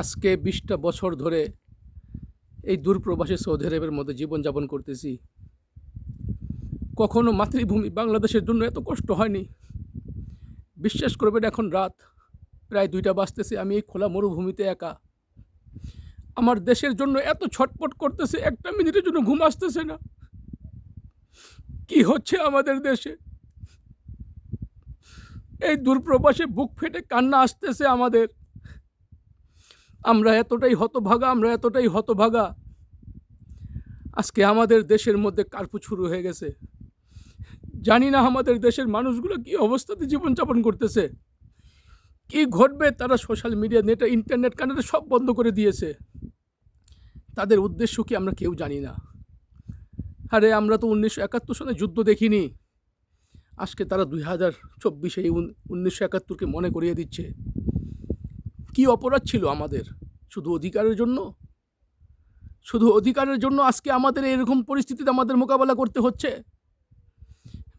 আজকে বিশটা বছর ধরে এই দূরপ্রবাসী সৌদি আরবের মধ্যে জীবনযাপন করতেছি। কখনো মাতৃভূমি বাংলাদেশের জন্য এত কষ্ট হয়নি। বিশ্বাস করবেন, এখন রাত প্রায় দুইটা বাজতেছে, আমি এই খোলা মরুভূমিতে একা। আমার দেশের জন্য এত ছটপট করতেছে, একটা মিনিটের জন্য ঘুম আসতেছে না। কি হচ্ছে আমাদের দেশে? এই দূরপ্রবাসে বুক ফেটে কান্না আসতেছে আমাদের। আমরা এতটাই হতভাগা, আমরা এতটাই হতভাগা। আজকে আমাদের দেশের মধ্যে কার্পু শুরু হয়ে গেছে। জানি না আমাদের দেশের মানুষগুলো কি অবস্থাতে জীবনযাপন করতেছে। কি ঘটবে তারা সোশ্যাল মিডিয়া নেটে ইন্টারনেট কানেক্টে সব বন্ধ করে দিয়েছে। তাদের উদ্দেশ্য কি আমরা কেউ জানি না। আরে আমরা তো উনিশশো একাত্তর সালে যুদ্ধ দেখিনি। আজকে তারা দুই হাজার চব্বিশে উনিশশো একাত্তরকে মনে করিয়ে দিচ্ছে। কি অপরাধ ছিল আমাদের? শুধু অধিকারের জন্য? শুধু অধিকারের জন্য আজকে আমাদের এরকম পরিস্থিতিতে আমাদের মোকাবেলা করতে হচ্ছে?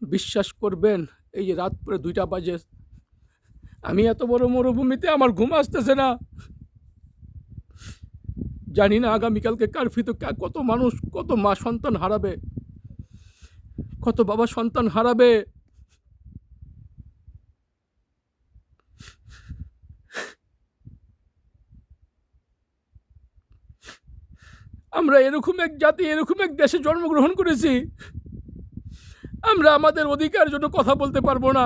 বিশ্বাস করবেন, এই যে রাত পরে দুইটা বাজে। আমি এত বড় মরুভূমিতে আমার ঘুম আসতেছে না। জানি না আগামীকালকে কারফিতে কা- কত মানুষ, কত মা সন্তান হারাবে। কত বাবা সন্তান হারাবে। আমরা এরকম এক জাতি, এরকম এক দেশে জন্মগ্রহণ করেছি, আমরা আমাদের অধিকার জন্য কথা বলতে পারব না।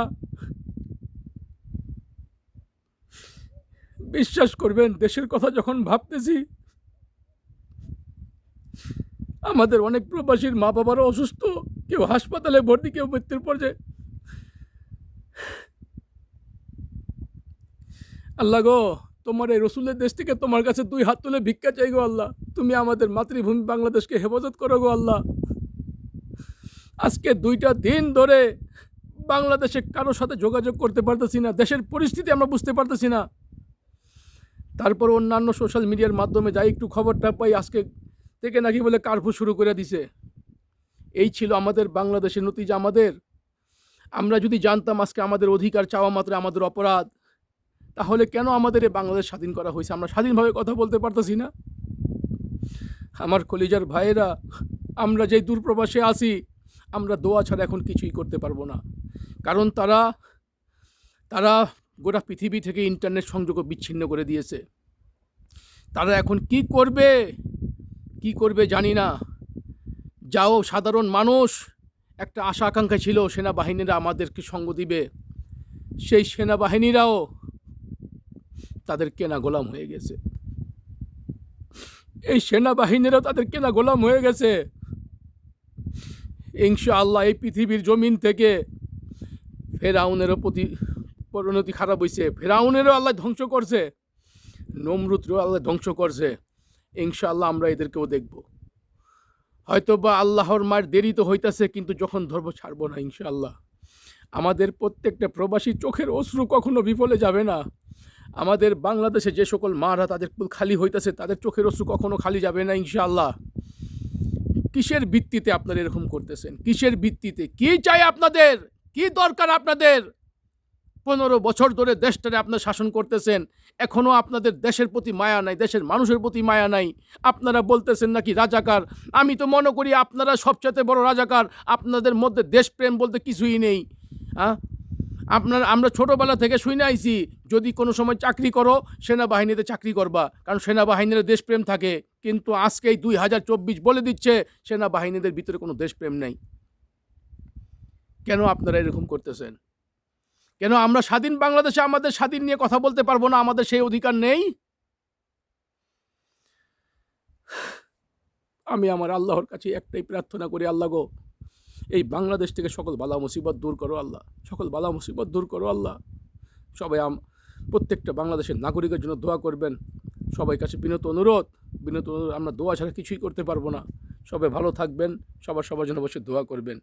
বিশ্বাস করবেন, দেশের কথা যখন ভাবতেছি, আমাদের অনেক প্রবাসীর মা বাবারা অসুস্থ, কেউ হাসপাতালে ভর্তি, কেউ মৃত্যুর পর্যায়ে আল্লাহ গো তোমার এই রসুলের দেশ থেকে তোমার কাছে দুই হাত তুলে ভিক্ষা চাই গো আল্লাহ। তুমি আমাদের মাতৃভূমি বাংলাদেশকে হেফাজত করো গো আল্লাহ। আজকে দুইটা দিন ধরে বাংলাদেশে কারোর সাথে যোগাযোগ করতে পারতেছি না, দেশের পরিস্থিতি আমরা বুঝতে পারতেছি না। তারপর অন্যান্য সোশ্যাল মিডিয়ার মাধ্যমে যাই, একটু খবরটা পাই, আজকে থেকে নাকি বলে কারফু শুরু করে দিছে। এই ছিল আমাদের বাংলাদেশের নতিজা আমাদের। আমরা যদি জানতাম আজকে আমাদের অধিকার চাওয়া মাত্র আমাদের অপরাধ তাহলে কেন আমাদের এই বাংলাদেশ স্বাধীন করা হয়েছে? আমরা স্বাধীনভাবে কথা বলতে পারতেছি না। আমার কলিজার ভাইয়েরা, আমরা যেই দূরপ্রবাসে আছি, আমরা দোয়া ছাড়া এখন কিছুই করতে পারব না। কারণ তারা তারা গোটা পৃথিবী থেকে ইন্টারনেট সংযোগ বিচ্ছিন্ন করে দিয়েছে। তারা এখন কি করবে? কি করবে জানি না। যাও, সাধারণ মানুষ, একটা আশা আকাঙ্ক্ষা ছিল, সেনাবাহিনীরা আমাদেরকে সঙ্গ দিবে। সেই সেনাবাহিনীরাও তাদের কেনা গোলাম হয়ে গেছে। এই সেনাবাহিনীরাও তাদের কেনা গোলাম হয়ে গেছে। ইনশাআল্লাহ এই পৃথিবীর জমিন থেকে ফেরাউনেরও প্রতি পরিণতি খারাপ হয়েছে ফেরাউনেরও আল্লাহ ধ্বংস করছে, নমরুদরও আল্লাহ ধ্বংস করছে। ইনশাআল্লাহ আমরা এদেরকেও দেখব। হয়তো বা আল্লাহর মার দেরি তো হইতাছে, কিন্তু যখন ধরব ছাড়বো না ইনশাআল্লাহ। আমাদের প্রত্যেকটা প্রবাসী চোখের অশ্রু কখনো বিফলে যাবে না। আমাদের বাংলাদেশে যে সকল মারা তাদের কুল খালি হইতেছে, তাদের চোখের অশ্রু কখনো খালি যাবে না ইনশাআল্লাহ। কিসের ভিত্তিতে আপনারা এরকম করতেছেন? কিসের ভিত্তিতে? কি চাই আপনাদের? কি দরকার আপনাদের? পনেরো বছর ধরে দেশটারে আপনার শাসন করতেছেন এখনও আপনাদের দেশের প্রতি মায়া নাই, দেশের মানুষের প্রতি মায়া নাই। আপনারা বলতেছেন নাকি রাজাকার? আমি তো মনে করি আপনারা সবচেয়ে বড় রাজাকার, আপনাদের মধ্যে দেশপ্রেম বলতে কিছুই নেই। হ্যাঁ আপনার, আমরা ছোটোবেলা থেকে শুনে আইছি যদি কোনো সময় চাকরি করো, সেনাবাহিনীতে চাকরি করবা। কারণ সেনাবাহিনীর দেশপ্রেম থাকে। কিন্তু আজকেই দুই হাজার চব্বিশ বলে দিচ্ছে, সেনাবাহিনীদের ভিতরে কোনো দেশপ্রেম নেই। কেন আপনারা এরকম করতেছেন? কেন আমরা স্বাধীন বাংলাদেশে আমাদের স্বাধীন নিয়ে কথা বলতে পারব না? আমাদের সেই অধিকার নেই? আমি আমার আল্লাহর কাছে একটাই প্রার্থনা করি, আল্লাহ গো, এই বাংলাদেশ থেকে সকল বালা মুসিবত দূর করো আল্লাহ। সকল বালা মুসিবত দূর করো আল্লাহ। সবাই প্রত্যেকটা বাংলাদেশের নাগরিকের জন্য দোয়া করবেন। সবাই কাছে বিনত অনুরোধ। বিনত অনুরোধ আমরা দোয়া ছাড়া কিছুই করতে পারব না। সবাই ভালো থাকবেন। সবার সবার জন্য বসে দোয়া করবেন।